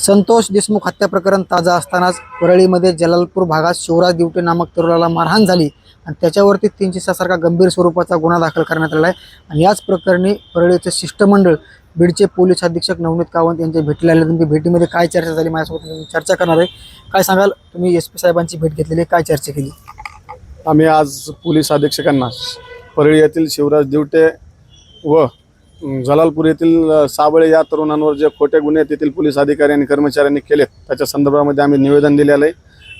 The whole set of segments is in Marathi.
संतोष देशमुख हत्या प्रकरण ताजा असतानाच परळीमध्ये जलालपूर भागात शिवराज दिवटे नामक तरुणाला मारहाण झाली आणि त्याच्यावरती तीनशे सासारखा गंभीर स्वरूपाचा गुन्हा दाखल करण्यात आला आहे. आणि याच प्रकरणी परळीचे शिष्टमंडळ बीडचे पोलीस अधीक्षक नवनीत कावंत यांच्या भेटीला आले तुमच्या भेटीमध्ये काय चर्चा झाली? माझ्यासोबत चर्चा करणार आहे. काय सांगाल? तुम्ही एस पी साहेबांची भेट घेतलेली आहे, काय चर्चा केली? आम्ही आज पोलीस अधीक्षकांना परळी येथील शिवराज दिवटे व जलालपूर येथील साबळे या तरुणांवर जे खोटे गुन्हे तेथील पोलीस अधिकारी आणि कर्मचाऱ्यांनी केलेत त्याच्या संदर्भामध्ये आम्ही निवेदन दिलेलं आहे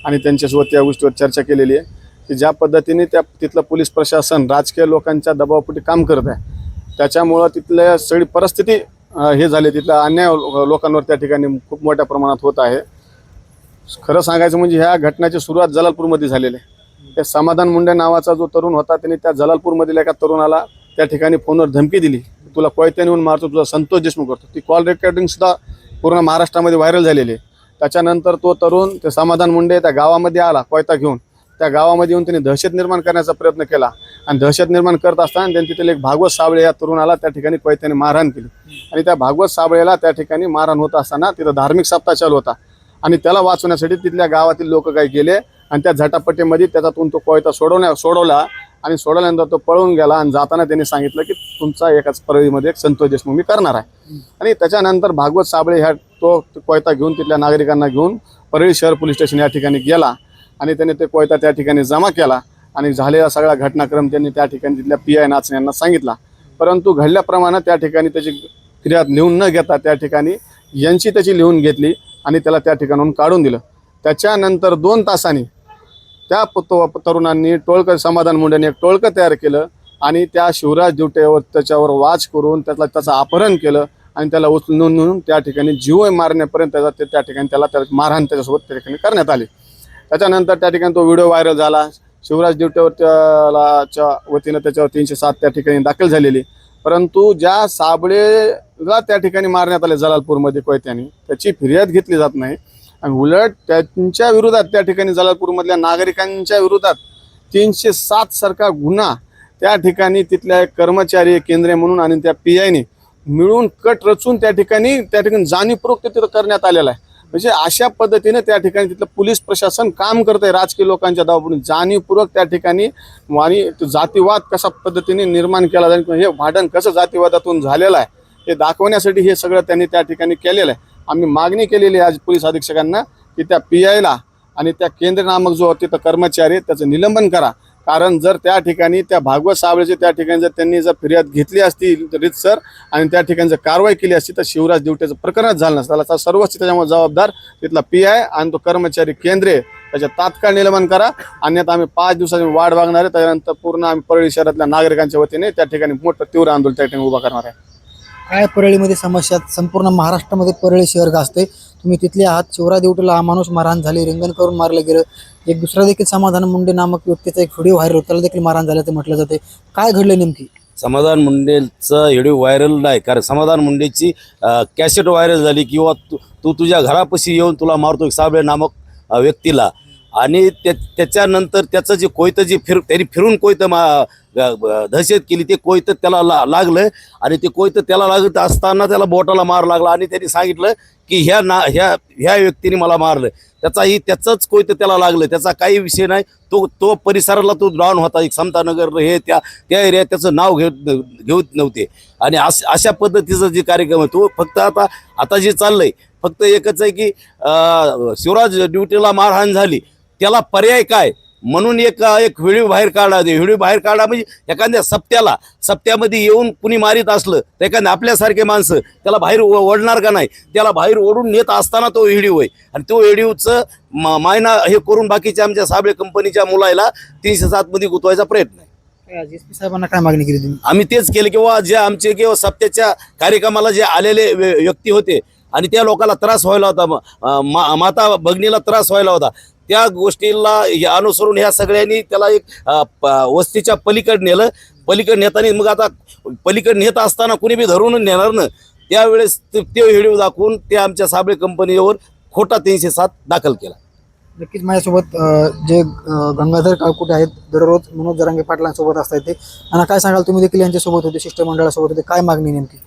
आणि त्यांच्यासोबत या गोष्टीवर चर्चा केलेली आहे. की ज्या पद्धतीने त्या तिथलं पोलीस प्रशासन राजकीय लोकांच्या दबावापोटी काम करत आहे त्याच्यामुळं तिथल्या सगळी परिस्थिती हे झाली. तिथल्या अन्याय लोकांवर त्या ठिकाणी खूप मोठ्या प्रमाणात होत आहे. खरं सांगायचं म्हणजे ह्या घटनेची सुरुवात जलालपूरमध्ये झालेली आहे. त्या समाधान मुंडे नावाचा जो तरुण होता त्याने त्या जलालपूरमधील एका तरुणाला त्या ठिकाणी फोनवर धमकी दिली. तुला कोयत्याने येऊन मारतो तुझा संतोष देशमुख करतो. ती कॉल रेकॉर्डिंग सुद्धा पूर्ण महाराष्ट्रामध्ये व्हायरल झालेली आहे. त्याच्यानंतर तो तरुण ते समाधान मुंडे त्या गावामध्ये आला कोयता घेऊन. त्या गावामध्ये येऊन त्यांनी दहशत निर्माण करण्याचा प्रयत्न केला. आणि दहशत निर्माण करत असताना त्यांनी तिथले एक भागवत साबळे या तरुणाला त्या ठिकाणी कोयत्याने मारहाण केली. आणि त्या भागवत साबळेला त्या ठिकाणी मारहाण होत असताना तिथं धार्मिक सप्ताह चालू होता. आणि त्याला वाचवण्यासाठी तिथल्या गावातील लोक काही गेले आणि त्या झटापटीमध्ये त्याच्यातून तो कोयता सोडवण्या सोडवला आणि सोडवल्यानंतर तो पळून गेला आणि जाताना त्यांनी सांगितलं की तुमचा एकाच परळीमध्ये एक संतोष देशमुख मी करणार आहे. आणि त्याच्यानंतर भागवत साबळे ह्या तो कोयता घेऊन तिथल्या नागरिकांना घेऊन परळी शहर पोलीस स्टेशन या ठिकाणी गेला आणि त्याने ते कोयता त्या ठिकाणी जमा केला आणि झालेला सगळा घटनाक्रम त्यांनी त्या ठिकाणी तिथल्या पी आय नाचणे यांना सांगितला. परंतु घडल्याप्रमाणे त्या ठिकाणी त्याची फिर्याद लिहून न घेता त्या ठिकाणी यांची त्याची लिहून घेतली आणि त्याला त्या ठिकाणाहून काढून दिलं. त्याच्यानंतर दोन तासांनी त्या पुत- तरुणांनी टोळकं समाधान मुंडेने एक टोळकं तयार केलं आणि त्या शिवराज दिवटेवर त्याच्यावर वाच करून त्याला त्याचं अपहरण केलं आणि त्याला उचलून नेऊन त्या ठिकाणी जीव मारण्यापर्यंत त्याचा ते त्या ठिकाणी त्याला त्या मारहाण त्याच्यासोबत त्या ठिकाणी करण्यात आली. त्याच्यानंतर त्या ठिकाणी तो व्हिडिओ व्हायरल झाला. शिवराज दिवटेवर त्यालाच्या वतीनं त्याच्यावर तीनशे सात त्या ठिकाणी दाखल झालेली. परंतु ज्या साबळेला त्या ठिकाणी मारण्यात आले जलालपूरमध्ये कोयत्याने त्याची फिर्याद घेतली जात नाही. आणि उलट त्यांच्या विरोधात त्या ठिकाणी जलालपूरमधल्या नागरिकांच्या विरोधात तीनशे सात सारखा गुन्हा त्या ठिकाणी तिथल्या कर्मचारी केंद्रे म्हणून आणि त्या पी आयने मिळून कट रचून त्या ठिकाणी त्या ठिकाणी जाणीवपूर्वक ते तिथं करण्यात आलेला आहे. म्हणजे अशा पद्धतीने त्या ठिकाणी तिथलं पोलीस प्रशासन काम करत आहे राजकीय लोकांच्या दाबावरून. जाणीवपूर्वक त्या ठिकाणी आणि जातीवाद कशा पद्धतीने निर्माण केला जाईल हे भांडण कसं जातीवादातून झालेलं आहे हे दाखवण्यासाठी हे सगळं त्यांनी त्या ठिकाणी केलेलं आहे. आम्ही मागणी केलेली आहे आज पोलीस अधीक्षकांना की त्या पी आयला आणि त्या केंद्र नामक जो तिथं कर्मचारी त्याचं निलंबन करा. कारण जर त्या ठिकाणी त्या भागवत साबळेचे त्या ठिकाणी जर त्यांनी जर फिर्याद घेतली असती रितसर आणि त्या ठिकाणी जर कारवाई केली असती तर शिवराज दिवट्याचं प्रकरणच झालं नसतं. त्याला सर्वच त्याच्यामुळे जबाबदार तिथला पी आय आणि तो कर्मचारी केंद्रे त्याच्या तात्काळ निलंबन करा. अन्यथा आम्ही पाच दिवसाची वाढ मागणार आहे. त्यानंतर पूर्ण आम्ही परळी शहरातल्या नागरिकांच्या वतीने त्या ठिकाणी मोठं तीव्र आंदोलन त्या ठिकाणी उभा करणार आहे. काय परळीमध्ये समस्या संपूर्ण महाराष्ट्रामध्ये परळी शहर गाजते तुम्ही तिथले आहात शिवरा देवटीला हा माणूस मारहाण झाली रिंगण करून मारलं गेलं. एक दुसरा देखील समाधान मुंडे नामक व्यक्तीचा एक व्हिडिओ व्हायरल होता त्याला देखील मारहाण झाल्याचं म्हटलं जाते काय घडलं नेमकी? समाधान मुंडेचं व्हिडिओ व्हायरल नाही कारण समाधान मुंडेची कॅसेट व्हायरल झाली किंवा तू तू तुझ्या घरापाशी येऊन तुला मारतो साबळे नामक व्यक्तीला. आणि त्या त्याच्यानंतर त्याचं जे कोयतं जे फिर त्यांनी फिरून कोयतं मा दहशत केली ते कोयतं त्याला ला लागलं. आणि ते कोयतं त्याला लागत असताना त्याला बोटाला मार लागला. आणि त्यांनी सांगितलं की ह्या ना ह्या ह्या व्यक्तीने मला मारलं. त्याचाही त्याचंच कोयतं त्याला लागलं. त्याचा काही विषय नाही. तो तो परिसराला तो डाऊन होता. एक समतानगर हे त्या त्या एरियात त्याचं नाव घेत घेत नव्हते. आणि अश अशा पद्धतीचा जे कार्यक्रम आहे तो फक्त आता आता जे चाललं आहे फक्त एकच आहे की शिवराज ड्युटीला मारहाण झाली. त्याला पर्याय काय? म्हणून एक एक व्हिडिओ बाहेर काढला व्हिडिओ बाहेर काढला म्हणजे एखाद्या सप्त्याला सप्त्यामध्ये येऊन कुणी मारित असलं तर एखाद्या आपल्यासारखे माणसं त्याला बाहेर ओढणार का नाही? त्याला बाहेर ओढून नेत असताना तो व्हिडिओ आहे. आणि तो व्हिडिओचं म- मायना हे करून बाकीच्या आमच्या साबळे कंपनीच्या मुलाला तीनशे सातमध्ये गुतवायचा प्रयत्न आहे. साहेबांना काय मागणी केली तुम्ही? आम्ही तेच केलं किंवा जे आमचे किंवा सप्त्याच्या कार्यक्रमाला जे आलेले व्य- व्यक्ती होते आणि त्या लोकांना त्रास व्हायला होता. माता भगिनीला त्रास व्हायला होता. त्या गोष्टीला अनुसरून ह्या सगळ्यांनी त्याला एक वस्तीच्या पलीकडे नेलं. पलीकडे नेताना मग आता पलीकडे नेत असताना कुणी बी धरून नेणार ना त्यावेळेस ते व्हिडिओ दाखवून ते आमच्या साबळे कंपनीवर खोटा तीनशे सात दाखल केला. नक्कीच माझ्यासोबत जे गंगाधर काळकुटे आहेत दररोज मनोज जरांगे पाटलांसोबत असतात ते. आणि काय सांगाल तुम्ही देखील यांच्यासोबत होते शिष्टमंडळासोबत होते काय मागणी नेमकी?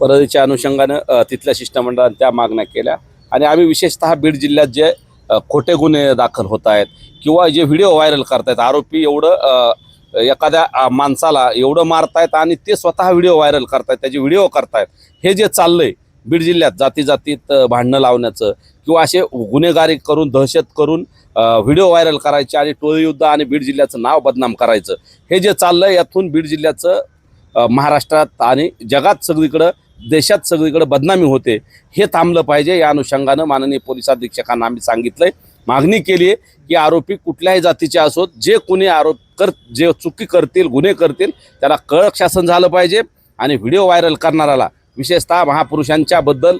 परळीच्या अनुषंगानं तिथल्या शिष्टमंडळाने त्या मागण्या केल्या. आणि आम्ही विशेषतः बीड जिल्ह्यात जे खोटे गुन्हे दाखल होत आहेत किंवा जे व्हिडिओ व्हायरल करतायत आरोपी एवढं एखाद्या माणसाला एवढं मारतायत आणि ते स्वतः व्हिडिओ व्हायरल करतायत त्याचे व्हिडिओ करतायत हे जे चाललंय बीड जिल्ह्यात जाती जातीत भांडणं लावण्याचं किंवा असे गुन्हेगारी करून दहशत करून व्हिडिओ व्हायरल करायचे आणि टोळीयुद्ध आणि बीड जिल्ह्याचं नाव बदनाम करायचं हे जे चाललंय यातून बीड जिल्ह्याचं महाराष्ट्रात आणि जगात सगळीकडं देशात सगळीकडे बदनामी होते हे थांबलं पाहिजे. या अनुषंगानं माननीय पोलीस अधीक्षकांना आम्ही सांगितलंय. मागणी केली आहे की आरोपी कुठल्याही जातीचे असोत जे कुणी आरोप कर जे चुकी करतील गुन्हे करतील त्याला कळक शासन झालं पाहिजे आणि व्हिडिओ व्हायरल करणाऱ्याला विशेषतः महापुरुषांच्या बद्दल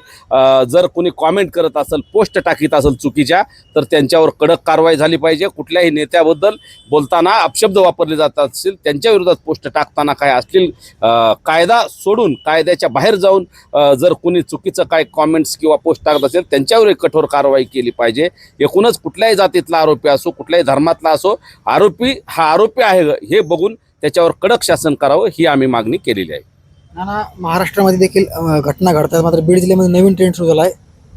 जर कोणी कॉमेंट करत असेल पोस्ट टाकीत असेल चुकीच्या तर त्यांच्यावर कडक कारवाई झाली पाहिजे. कुठल्याही नेत्याबद्दल बोलताना अपशब्द वापरले जात असतील त्यांच्या विरोधात पोस्ट टाकताना काय असतील कायदा सोडून कायद्याच्या बाहेर जाऊन जर कोणी चुकीचं काय कॉमेंट्स किंवा पोस्ट टाकत असेल त्यांच्यावरही कठोर कारवाई केली पाहिजे. एकूणच कुठल्याही जातीतला आरोपी असो कुठल्याही धर्मातला असो आरोपी हा आरोपी आहे हे बघून त्याच्यावर कडक शासन करावं ही आम्ही मागणी केलेली आहे. नाना महाराष्ट्रामध्ये देखील घटना घडतात. मात्र बीड जिल्ह्यामध्ये नवीन ट्रेंड सुरू झाला आहे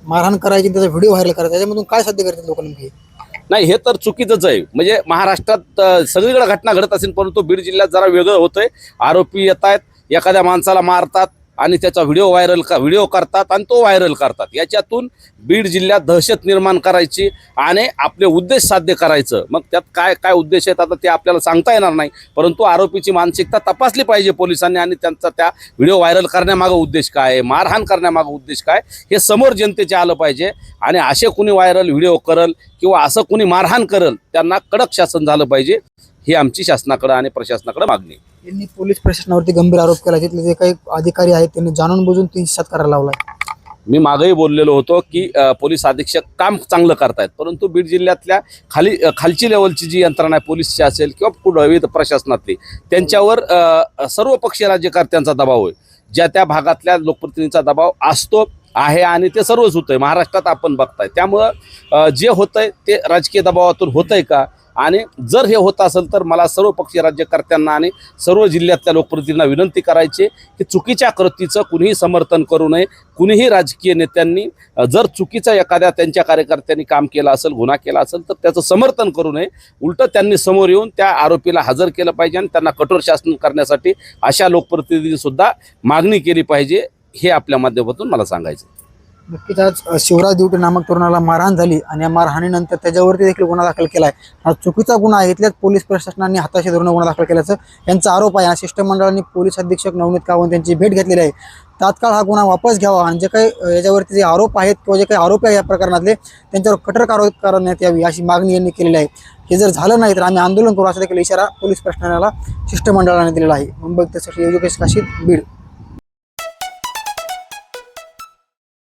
मारहाण करायची त्याचा व्हिडिओ व्हायरल करायचा त्याच्यामधून काय साध्य करतात लोक नेमके? नाही हे तर चुकीचंच आहे. म्हणजे महाराष्ट्रात सगळीकडे घटना घडत असेल परंतु बीड जिल्ह्यात जरा वेगळं होतंय. आरोपी येत आहेत एखाद्या माणसाला मारतात आणि त्याचा व्हिडिओ व्हायरल का व्हिडिओ करतात आणि तो व्हायरल करतात. याच्यातून बीड जिल्ह्यात दहशत निर्माण करायची आणि आपले उद्देश साध्य करायचं. मग त्यात काय काय उद्देश आहेत आता ते आपल्याला सांगता येणार नाही. परंतु आरोपीची मानसिकता तपासली पाहिजे पोलिसांनी आणि त्यांचा त्या व्हिडिओ व्हायरल करण्यामागं उद्देश काय आहे मारहाण करण्यामागं उद्देश काय हे समोर जनतेच्या आलं पाहिजे. आणि असे कुणी व्हायरल व्हिडिओ करल किंवा असं कुणी मारहाण करल त्यांना कडक शासन झालं पाहिजे. ही आमची शासनाकडं आणि प्रशासनाकडं मागणी यांनी पोलीस प्रशासनावरती गंभीर आरोप केला. तिथले जे काही अधिकारी आहेत त्यांनी जाणून बुजून तीनशे सात करायला लावलाय. मी मागेही बोललेलो होतो की पोलीस अधीक्षक काम चांगलं करतायत परंतु बीड जिल्ह्यातल्या खाली खालची लेवलची जी यंत्रणा आहे पोलीसची असेल किंवा पुढं विविध प्रशासनातली त्यांच्यावर सर्व पक्षीय राज्यकर्त्यांचा दबाव आहे. ज्या त्या भागातल्या लोकप्रतिनिधींचा दबाव असतो आहे आणि ते सर्वच होतंय. महाराष्ट्रात आपण बघताय. त्यामुळं जे जे होतंय ते राजकीय दबावातून होतंय का? आणि जर हे होत असेल तर मला सर्व पक्षीय राज्यकर्त्यांना आणि सर्व जिल्ह्यातल्या लोकप्रतिनिधींना विनंती करायची की चुकीच्या कृतीचं कुणीही समर्थन करू नये. कुणीही राजकीय नेत्यांनी जर चुकीचं एखाद्या त्यांच्या कार्यकर्त्यांनी काम केलं असेल गुन्हा केला असेल तर त्याचं समर्थन करू नये. उलटं त्यांनी समोर येऊन त्या आरोपीला हजर केलं पाहिजे आणि त्यांना कठोर शासन करण्यासाठी अशा लोकप्रतिनिधी सुद्धा मागणी केली पाहिजे. हे आपल्या माध्यमातून मला सांगायचं नक्कीच आज शिवराज दिवटे नामक तरुणाला मारहाण झाली आणि या मारहाणीनंतर त्याच्यावरती देखील गुन्हा दाखल केला आहे हा चुकीचा गुन्हा आहे इथल्याच पोलीस प्रशासनाने हाताशी धरून गुन्हा दाखल केल्याचं यांचा आरोप आहे. या शिष्टमंडळाने पोलीस अधीक्षक नवनीत कावंत यांची भेट घेतलेली आहे. तात्काळ हा गुन्हा वापस घ्यावा आणि जे काही याच्यावरती जे आरोप आहेत किंवा जे काही आरोप आहे या प्रकरणातले त्यांच्यावर कठोर कारवाई करण्यात यावी अशी मागणी यांनी केलेली आहे. हे जर झालं नाही तर आम्ही आंदोलन करू असा देखील इशारा पोलीस प्रशासनाला शिष्टमंडळाने दिलेला आहे. मुंबई त्यासाठी योगेश काशीद बीड.